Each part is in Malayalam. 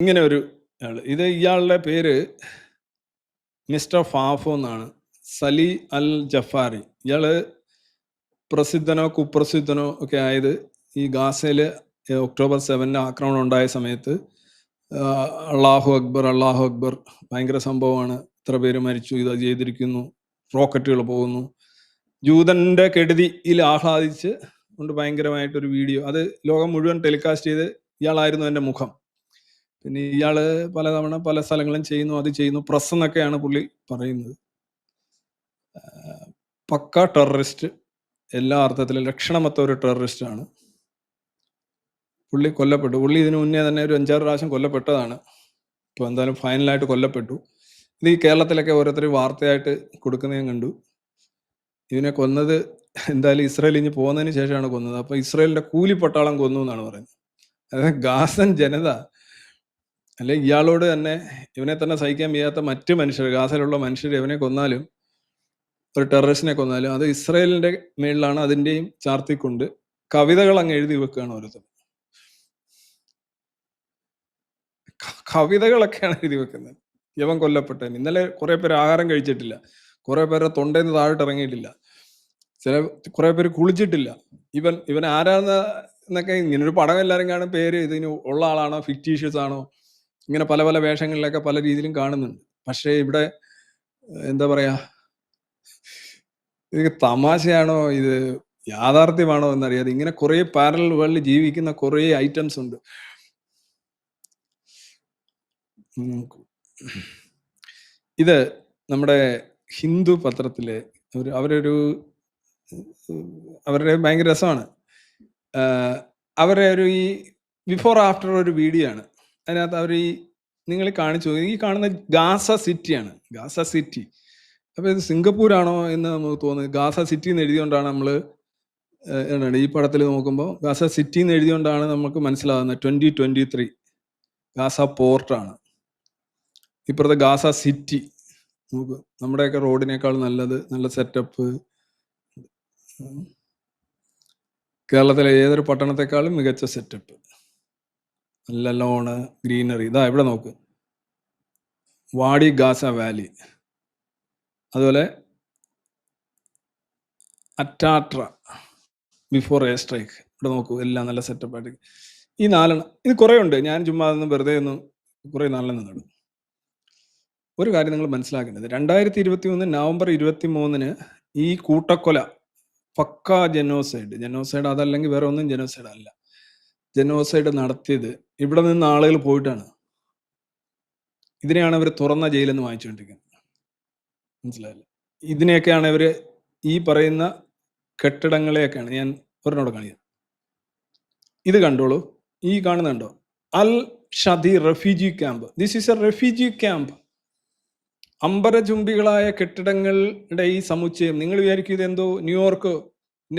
ഇങ്ങനെ ഒരു ആൾ. ഇത് ഇയാളുടെ പേര് മിസ്റ്റർ ഫാഫോ എന്നാണ്. സലി അൽ ജഫാറി ഇയാൾ പ്രസിദ്ധനോ കുപ്രസിദ്ധനോ ഒക്കെ ആയത് ഈ ഗാസയിൽ ഒക്ടോബർ സെവനിന് ആക്രമണം ഉണ്ടായ സമയത്ത്. അള്ളാഹു അക്ബർ അള്ളാഹു അക്ബർ ഭയങ്കര സംഭവമാണ്. ഇത്ര പേര് മരിച്ചു ഇത് ചെയ്തിരിക്കുന്നു റോക്കറ്റുകൾ പോകുന്നു. ജൂതന്റെ കെടുതിയിൽ ആഹ്ലാദിച്ച് കൊണ്ട് ഭയങ്കരമായിട്ടൊരു വീഡിയോ. അത് ലോകം മുഴുവൻ ടെലികാസ്റ്റ് ചെയ്ത് ഇയാളായിരുന്നു എന്റെ മുഖം. പിന്നെ ഇയാൾ പലതവണ പല സ്ഥലങ്ങളും ചെയ്യുന്നു അത് ചെയ്യുന്നു. പ്രസ് എന്നൊക്കെയാണ് പുള്ളി പറയുന്നത്. പക്ക ടെററിസ്റ്റ്. എല്ലാ അർത്ഥത്തിലും ലക്ഷണമൊത്ത ഒരു ടെററിസ്റ്റ് ആണ്. പുള്ളി കൊല്ലപ്പെട്ടു. പുള്ളി ഇതിനു മുന്നേ തന്നെ ഒരു അഞ്ചാറ് പ്രാവശ്യം കൊല്ലപ്പെട്ടതാണ്. ഇപ്പോൾ എന്തായാലും ഫൈനലായിട്ട് കൊല്ലപ്പെട്ടു. ഇത് ഈ കേരളത്തിലൊക്കെ ഓരോരുത്തർ വാർത്തയായിട്ട് കൊടുക്കുന്ന കണ്ടു. ഇവനെ കൊന്നത് എന്തായാലും ഇസ്രായേൽ ഇനി പോകുന്നതിന് ശേഷമാണ് കൊന്നത്. അപ്പൊ ഇസ്രായേലിന്റെ കൂലിപ്പട്ടാളം കൊന്നു എന്നാണ് പറയുന്നത്. അതായത് ഗാസൻ ജനത അല്ലെ ഇയാളോട് തന്നെ ഇവനെ തന്നെ സഹിക്കാൻ വയ്യാത്ത മറ്റ് മനുഷ്യർ ഗാസയിലുള്ള മനുഷ്യർ ഇവനെ കൊന്നാലും ഒരു ടെററിസ്റ്റിനെ കൊന്നാലും അത് ഇസ്രയേലിന്റെ മേളിലാണ് അതിന്റെയും ചാർത്തിക്കൊണ്ട് കവിതകൾ അങ്ങ് എഴുതി വെക്കുകയാണ് ഓരോരുത്തർ. കവിതകളൊക്കെയാണ് എഴുതി വെക്കുന്നത്. യവൻ കൊല്ലപ്പെട്ടവൻ ഇന്നലെ കുറെ പേര് ആഹാരം കഴിച്ചിട്ടില്ല. കുറെ പേരെ നിന്ന് താഴോട്ട് ഇറങ്ങിയിട്ടില്ല. ചില കുറെ പേര് കുളിച്ചിട്ടില്ല. ഇവൻ ഇവൻ ആരാന്ന് എന്നൊക്കെ ഇങ്ങനെ ഒരു പടം എല്ലാവരും കാണും. പേര് ഇതിന് ഉള്ള ആളാണോ? ഫിക്റ്റീഷ്യസ് ആണോ? ഇങ്ങനെ പല പല വേഷങ്ങളിലൊക്കെ പല രീതിയിലും കാണുന്നുണ്ട്. പക്ഷേ ഇവിടെ എന്താ പറയാ ഇത് തമാശയാണോ ഇത് യാഥാർത്ഥ്യമാണോ എന്നറിയാതെ ഇങ്ങനെ കുറെ പാരലൽ വേൾഡിൽ ജീവിക്കുന്ന കുറെ ഐറ്റംസ് ഉണ്ട്. ഇത് നമ്മുടെ ഹിന്ദു പത്രത്തിലെ ഒരു അവരൊരു അവരുടെ ഭയങ്കര രസമാണ്. അവരെ ഒരു ഈ ബിഫോർ ആഫ്റ്റർ ഒരു വീഡിയോ ആണ്. അതിനകത്ത് അവർ ഈ നിങ്ങൾ കാണിച്ചു ഈ കാണുന്ന ഗാസ സിറ്റിയാണ് ഗാസ സിറ്റി. അപ്പോൾ ഇത് സിംഗപ്പൂർ ആണോ എന്ന് നമുക്ക് തോന്നുന്നത് ഗാസ സിറ്റി എന്ന് എഴുതിയോണ്ടാണ് നമ്മൾ എന്താണ് ഈ പടത്തിൽ നോക്കുമ്പോൾ ഗാസ സിറ്റി എന്ന് എഴുതിയോണ്ടാണ് നമുക്ക് മനസ്സിലാകുന്നത്. ട്വന്റി ട്വന്റി ത്രീ ഗാസ പോർട്ടാണ്. ഇപ്പുറത്തെ ഗാസ സിറ്റി. നമുക്ക് നമ്മുടെയൊക്കെ റോഡിനേക്കാൾ നല്ലത് നല്ല സെറ്റപ്പ്. കേരളത്തിലെ ഏതൊരു പട്ടണത്തെക്കാളും മികച്ച സെറ്റപ്പ്. നല്ല ലോണ് ഗ്രീനറി. ഇതാ ഇവിടെ നോക്ക്. വാടി ഗാസ വാലി. അതുപോലെ അറ്റാട്ര ബിഫോർ എയർ സ്ട്രൈക്ക്. ഇവിടെ നോക്കൂ എല്ലാം നല്ല സെറ്റപ്പ് ആയിട്ട്. ഈ നാലെണ്ണം ഇത് കുറേ ഉണ്ട്. ഞാൻ ചുമ്മാ ഒന്ന് വെറുതെ ഒന്ന് കുറേ നാലെണ്ണം നടന്നു ഒരു കാര്യം നിങ്ങൾ മനസ്സിലാക്കേണ്ടത്. രണ്ടായിരത്തി ഇരുപത്തി മൂന്ന് നവംബർ ഇരുപത്തി മൂന്നിന് ഈ കൂട്ടക്കൊല പക്ക ജനോസൈഡ്. ജനോസൈഡ് അതല്ലെങ്കിൽ വേറെ ഒന്നും ജനോസൈഡ് അല്ല. ജനോസൈഡ് നടത്തിയത് ഇവിടെ നിന്ന് ആളുകൾ പോയിട്ടാണ്. ഇതിനെയാണ് അവർ തുറന്ന ജയിലെന്ന് വാങ്ങിച്ചുകൊണ്ടിരിക്കുന്നത്. മനസ്സിലായില്ല? ഇതിനെയൊക്കെയാണ് ഇവർ ഈ പറയുന്ന കെട്ടിടങ്ങളെയൊക്കെയാണ് ഞാൻ ഒരെണ്ണോട് കാണിക്കുന്നത് ഇത് കണ്ടോളൂ. ഈ കാണുന്നുണ്ടോ Al Shati refugee camp. This is a refugee camp അമ്പരചുംബികളായ കെട്ടിടങ്ങളുടെ ഈ സമുച്ചയം. നിങ്ങൾ വിചാരിക്കും ഇത് എന്തോ ന്യൂയോർക്ക്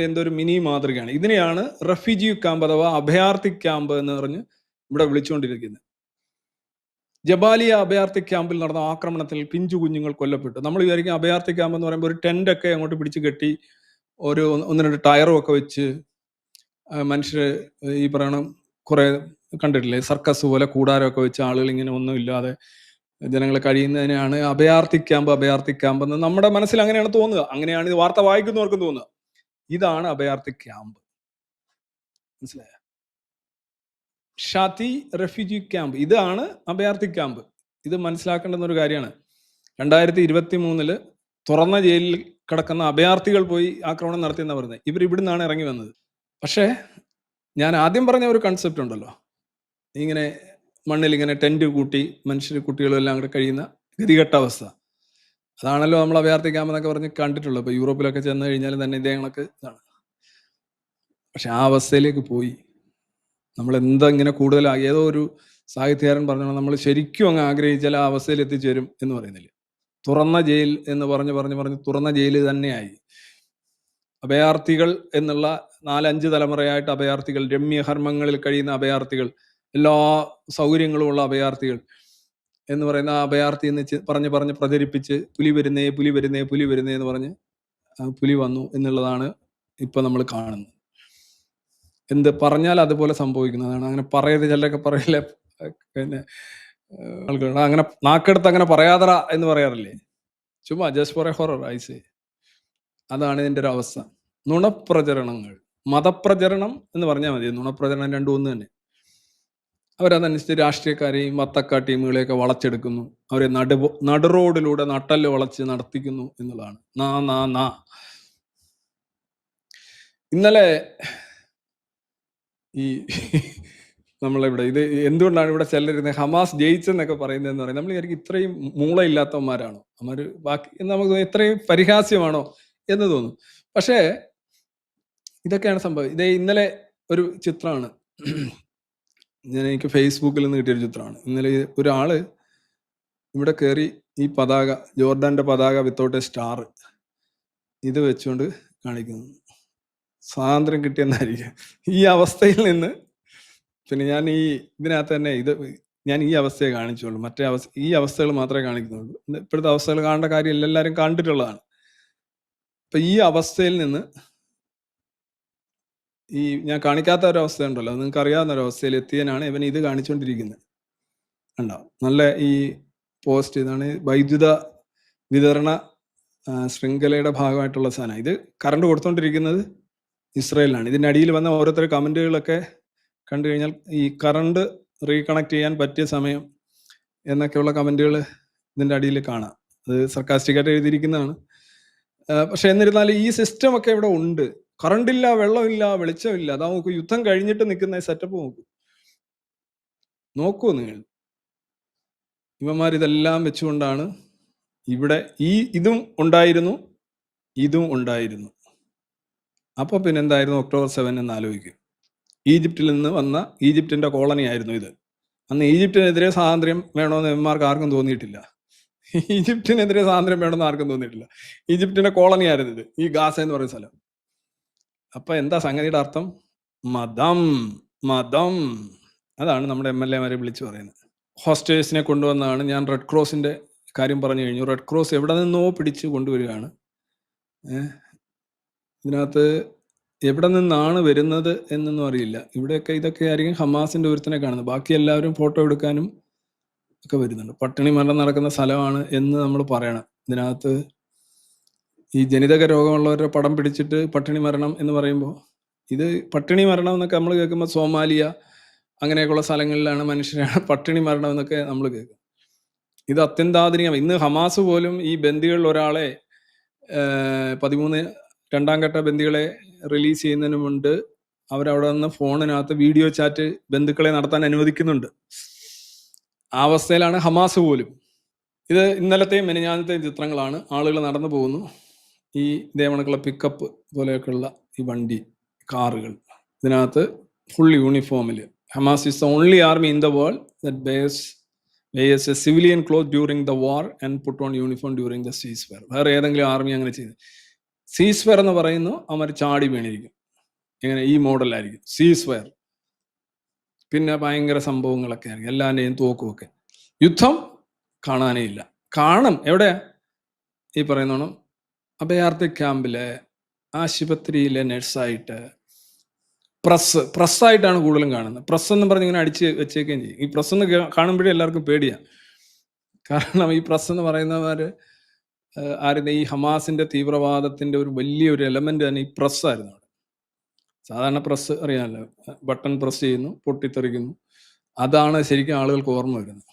എന്തോ ഒരു മിനി മാതൃകയാണ്. ഇതിനെയാണ് റെഫ്യൂജി ക്യാമ്പ് അഥവാ അഭയാർത്ഥി ക്യാമ്പ് എന്ന് പറഞ്ഞ് ഇവിടെ വിളിച്ചുകൊണ്ടിരിക്കുന്നത്. ജബാലിയ അഭയാർത്ഥി ക്യാമ്പിൽ നടന്ന ആക്രമണത്തിൽ പിഞ്ചു കുഞ്ഞുങ്ങൾ കൊല്ലപ്പെട്ടു. നമ്മൾ വിചാരിക്കും അഭയാർത്ഥി ക്യാമ്പ് എന്ന് പറയുമ്പോൾ ഒരു ടെന്റ് ഒക്കെ അങ്ങോട്ട് പിടിച്ച് കെട്ടി ഒരു ഒന്ന് രണ്ട് ടയറും ഒക്കെ വെച്ച് മനുഷ്യർ ഈ പറയണ കുറെ കണ്ടിട്ടില്ലേ? സർക്കസ് പോലെ കൂടാരമൊക്കെ വെച്ച് ആളുകൾ ഇങ്ങനെ ഒന്നും ഇല്ലാതെ ജനങ്ങൾ കഴിയുന്നതിനാണ് അഭയാർത്ഥി ക്യാമ്പ് അഭയാർത്ഥി ക്യാമ്പ് എന്ന് നമ്മുടെ മനസ്സിൽ അങ്ങനെയാണ് തോന്നുക. അങ്ങനെയാണ് ഇത് വാർത്ത വായിക്കുന്നവർക്കും തോന്നുക. ഇതാണ് അഭയാർത്ഥി ക്യാമ്പ്. മനസ്സിലായ? Shati refugee camp. ഇതാണ് അഭയാർത്ഥി ക്യാമ്പ്. ഇത് മനസ്സിലാക്കേണ്ടുന്ന ഒരു കാര്യമാണ്. രണ്ടായിരത്തി ഇരുപത്തി മൂന്നിൽ തുറന്ന ജയിലിൽ കിടക്കുന്ന അഭയാർത്ഥികൾ പോയി ആക്രമണം നടത്തിയെന്ന് പറയുന്നത്. ഇവർ ഇവിടുന്നാണ് ഇറങ്ങി വന്നത്. പക്ഷേ ഞാൻ ആദ്യം പറഞ്ഞ ഒരു കൺസെപ്റ്റ് ഉണ്ടല്ലോ. ഇങ്ങനെ മണ്ണിൽ ഇങ്ങനെ ടെന്റ് കൂട്ടി മനുഷ്യർ കുട്ടികളും എല്ലാം കൂടെ കഴിയുന്ന ഗതികെട്ട അവസ്ഥ. അതാണല്ലോ നമ്മൾ അഭയാർത്ഥി ക്യാമ്പ് എന്നൊക്കെ പറഞ്ഞ് കണ്ടിട്ടുള്ളത്. ഇപ്പോൾ യൂറോപ്പിലൊക്കെ ചെന്ന് കഴിഞ്ഞാൽ തന്നെ ഇതേ ഇതാണ്. പക്ഷെ ആ അവസ്ഥയിലേക്ക് പോയി. നമ്മൾ എന്താ ഇങ്ങനെ കൂടുതൽ ഏതോ ഒരു സാഹിത്യകാരൻ പറഞ്ഞാൽ നമ്മൾ ശരിക്കും അങ്ങ് ആഗ്രഹിച്ചാൽ ആ അവസ്ഥയിൽ എത്തിച്ചേരും എന്ന് പറയുന്നില്ല. തുറന്ന ജയിൽ എന്ന് പറഞ്ഞ് പറഞ്ഞ് പറഞ്ഞ് തുറന്ന ജയിൽ തന്നെയായി. അഭയാർത്ഥികൾ എന്നുള്ള നാലഞ്ച് തലമുറയായിട്ട് അഭയാർത്ഥികൾ രമ്യഹർമ്മങ്ങളിൽ കഴിയുന്ന അഭയാർത്ഥികൾ എല്ലാ സൗകര്യങ്ങളും ഉള്ള അഭയാർത്ഥികൾ എന്ന് പറയുന്ന ആ അഭയാർത്ഥി എന്ന് പറഞ്ഞ് പറഞ്ഞ് പ്രചരിപ്പിച്ച് പുലി വരുന്നേ പുലി വരുന്നേ പുലി വരുന്നേ എന്ന് പറഞ്ഞ് പുലി വന്നു എന്നുള്ളതാണ് ഇപ്പൊ നമ്മൾ കാണുന്നത്. എന്ത് പറഞ്ഞാൽ അതുപോലെ സംഭവിക്കുന്നതാണ്. അങ്ങനെ പറയരുത് ചിലരൊക്കെ പറയില്ല? പിന്നെ അങ്ങനെ നാക്കെടുത്ത് അങ്ങനെ പറയാതറ എന്ന് പറയാറില്ലേ? ചുമ്മാ just for a horror I say അതാണ് ഇതിന്റെ ഒരു അവസ്ഥ. നുണപ്രചരണങ്ങൾ. മതപ്രചരണം എന്ന് പറഞ്ഞാൽ മതി. നുണപ്രചരണം രണ്ടു ഒന്ന് തന്നെ. അവരതനുസരിച്ച് രാഷ്ട്രീയക്കാരെയും വത്തക്ക ടീമുകളെയൊക്കെ വളച്ചെടുക്കുന്നു. അവരെ നടു നടുറോഡിലൂടെ നട്ടൽ വളച്ച് നടത്തിക്കുന്നു എന്നുള്ളതാണ്. നാ നാ നാ. ഇന്നലെ ഈ നമ്മളിവിടെ ഇത് എന്തുകൊണ്ടാണ് ഇവിടെ ചിലരുന്നത് ഹമാസ് ജയിച്ചെന്നൊക്കെ പറയുന്നതെന്ന് പറയും നമ്മൾ വിചാരിക്കും ഇത്രയും മൂളയില്ലാത്തവന്മാരാണോ? അവർ ബാക്കി നമുക്ക് ഇത്രയും പരിഹാസ്യമാണോ എന്ന് തോന്നും. പക്ഷേ ഇതൊക്കെയാണ് സംഭവം. ഇത് ഇന്നലെ ഒരു ചിത്രമാണ്. ഞാൻ എനിക്ക് ഫേസ്ബുക്കിൽ നിന്ന് കിട്ടിയൊരു ചിത്രമാണ്. ഇന്നലെ ഒരാൾ ഇവിടെ കയറി ഈ പതാക ജോർഡാന്റെ പതാക വിത്തൗട്ട് എ സ്റ്റാർ ഇത് വെച്ചുകൊണ്ട് കാണിക്കുന്നു. സ്വാതന്ത്ര്യം കിട്ടിയെന്നായിരിക്കും. ഈ അവസ്ഥയിൽ നിന്ന് പിന്നെ ഞാൻ ഈ ഇതിനകത്ത് തന്നെ ഇത് ഞാൻ ഈ അവസ്ഥയെ കാണിച്ചുള്ളൂ മറ്റേ അവസ്ഥ ഈ അവസ്ഥകൾ മാത്രമേ കാണിക്കുന്നുള്ളൂ. ഇപ്പോഴത്തെ അവസ്ഥകൾ കാണേണ്ട കാര്യം എല്ലാവരും കണ്ടിട്ടുള്ളതാണ്. അപ്പൊ ഈ അവസ്ഥയിൽ നിന്ന് ഈ ഞാൻ കാണിക്കാത്ത ഒരു അവസ്ഥ ഉണ്ടല്ലോ. നിങ്ങൾക്ക് അറിയാവുന്ന ഒരു അവസ്ഥയിൽ എത്തിയതിനാണ് ഇവൻ ഇത് കാണിച്ചുകൊണ്ടിരിക്കുന്നത്. ഉണ്ടാവും നല്ല ഈ പോസ്റ്റ് ഇതാണ് വൈദ്യുത വിതരണ ശൃംഖലയുടെ ഭാഗമായിട്ടുള്ള സാധനം. ഇത് കറണ്ട് കൊടുത്തോണ്ടിരിക്കുന്നത് ഇസ്രയേലിലാണ്. ഇതിന്റെ അടിയിൽ വന്ന ഓരോരുത്തർ കമന്റുകളൊക്കെ കണ്ടു കഴിഞ്ഞാൽ ഈ കറണ്ട് റീകണക്ട് ചെയ്യാൻ പറ്റിയ സമയം എന്നൊക്കെയുള്ള കമന്റുകൾ ഇതിന്റെ അടിയിൽ കാണാം. അത് സർക്കാസ്റ്റിക്കായിട്ട് എഴുതിയിരിക്കുന്നതാണ്. പക്ഷെ എന്നിരുന്നാലും ഈ സിസ്റ്റം ഒക്കെ ഇവിടെ ഉണ്ട്. കറണ്ടില്ല വെള്ളമില്ല വെളിച്ചമില്ല. അതാ നോക്കൂ യുദ്ധം കഴിഞ്ഞിട്ട് നിൽക്കുന്ന സെറ്റപ്പ് നോക്കൂ. നോക്കൂ നിങ്ങൾ. ഇവന്മാർ ഇതെല്ലാം വെച്ചുകൊണ്ടാണ് ഇവിടെ ഈ ഇതും ഉണ്ടായിരുന്നു ഇതും ഉണ്ടായിരുന്നു. അപ്പൊ പിന്നെ എന്തായിരുന്നു ഒക്ടോബർ സെവൻ എന്ന് ആലോചിക്കും. ഈജിപ്തിൽ നിന്ന് വന്ന ഈജിപ്തിന്റെ കോളനി ആയിരുന്നു ഇത്. അന്ന് ഈജിപ്തിനെതിരെ സ്വാതന്ത്ര്യം വേണമെന്ന് എമ്മാർക്ക് ആർക്കും തോന്നിയിട്ടില്ല. ഈജിപ്തിനെതിരെ സ്വാതന്ത്ര്യം വേണമെന്ന് ആർക്കും തോന്നിയിട്ടില്ല. ഈജിപ്തിന്റെ കോളനി ആയിരുന്നു ഇത് ഈ ഗാസ എന്ന് പറയുന്ന സ്ഥലം. അപ്പൊ എന്താ സംഗതിയുടെ അർത്ഥം? മതം മതം. അതാണ് നമ്മുടെ എം എൽ എമാരെ വിളിച്ച് പറയുന്നത്. ഹോസ്റ്റേഴ്സിനെ കൊണ്ടുവന്നാണ് ഞാൻ റെഡ് ക്രോസിന്റെ കാര്യം പറഞ്ഞു കഴിഞ്ഞു. റെഡ് ക്രോസ് എവിടെ നിന്നോ പിടിച്ച് കൊണ്ടുവരികയാണ്. ഇതിനകത്ത് എവിടെ നിന്നാണ് വരുന്നത് എന്നൊന്നും അറിയില്ല. ഇവിടെയൊക്കെ ഇതൊക്കെ ആയിരിക്കും ഹമാസിന്റെ ഒരുത്തനെ കാണുന്നത്. ബാക്കി എല്ലാവരും ഫോട്ടോ എടുക്കാനും ഒക്കെ വരുന്നുണ്ട്. പട്ടിണി മരണം നടക്കുന്ന സ്ഥലമാണ് എന്ന് നമ്മൾ പറയണം. ഇതിനകത്ത് ഈ ജനിതക രോഗമുള്ളവരുടെ പടം പിടിച്ചിട്ട് പട്ടിണി മരണം എന്ന് പറയുമ്പോൾ ഇത് പട്ടിണി മരണം എന്നൊക്കെ നമ്മൾ കേൾക്കുമ്പോൾ സോമാലിയ അങ്ങനെയൊക്കെയുള്ള സ്ഥലങ്ങളിലാണ് മനുഷ്യരാണ് പട്ടിണി മരണം എന്നൊക്കെ നമ്മൾ കേൾക്കും. ഇത് അത്യന്താധുനികം ഇന്ന് ഹമാസ് പോലും ഈ ബന്ദികളിൽ ഒരാളെ പതിമൂന്ന് രണ്ടാം ഘട്ട ബന്ദികളെ റിലീസ് ചെയ്യുന്നതിന് മുൻപ് അവരവിടെ നിന്ന് ഫോണിനകത്ത് വീഡിയോ ചാറ്റ് ബന്ധുക്കളെ നടത്താൻ അനുവദിക്കുന്നുണ്ട്. ആ അവസ്ഥയിലാണ് ഹമാസ് പോലും. ഇത് ഇന്നലത്തെയും മെനിഞ്ഞാനത്തെയും ചിത്രങ്ങളാണ് ആളുകൾ നടന്നു പോകുന്നു. ഈ ഇതേമണക്കുള്ള പിക്കപ്പ് പോലെയൊക്കെയുള്ള ഈ വണ്ടി കാറുകൾ. ഇതിനകത്ത് full യൂണിഫോമിൽ Hamas is the only army in the world that base wears a civilian cloth during the war and put on uniform during the ceasefire വേറെ ഏതെങ്കിലും ആർമി അങ്ങനെ ചെയ്ത്. സീസ് ഫെയർ എന്ന് പറയുന്നു അവർ ചാടി വീണിരിക്കും. ഇങ്ങനെ ഈ മോഡലായിരിക്കും. സീസ് ഫെയർ പിന്നെ ഭയങ്കര സംഭവങ്ങളൊക്കെ ആയിരിക്കും. എല്ലാവരുടെയും തോക്കുമൊക്കെ. യുദ്ധം കാണാനേ ഇല്ല. കാണും. എവിടെ? ഈ പറയുന്നോണം അഭയാർത്ഥി ക്യാമ്പിലെ ആശുപത്രിയിലെ നഴ്സായിട്ട് പ്രസ് പ്രസ്സായിട്ടാണ് കൂടുതലും കാണുന്നത്. പ്രസ് എന്ന് പറഞ്ഞ് ഇങ്ങനെ അടിച്ച് വെച്ചേക്കുകയും ചെയ്യും. ഈ പ്രസ് എന്ന് കാണുമ്പോഴേ എല്ലാവർക്കും പേടിയാണ് കാരണം ഈ പ്രസ് എന്ന് പറയുന്നവര് ആരുടെ ഈ ഹമാസിന്റെ തീവ്രവാദത്തിന്റെ ഒരു വലിയൊരു എലമെന്റ് തന്നെ ഈ പ്രസ് ആയിരുന്നു സാധാരണ പ്രസ് അറിയാമല്ലോ ബട്ടൺ പ്രസ് ചെയ്യുന്നു പൊട്ടിത്തെറിക്കുന്നു. അതാണ് ശരിക്കും ആളുകൾക്ക് ഓർമ്മ വരുന്നത്.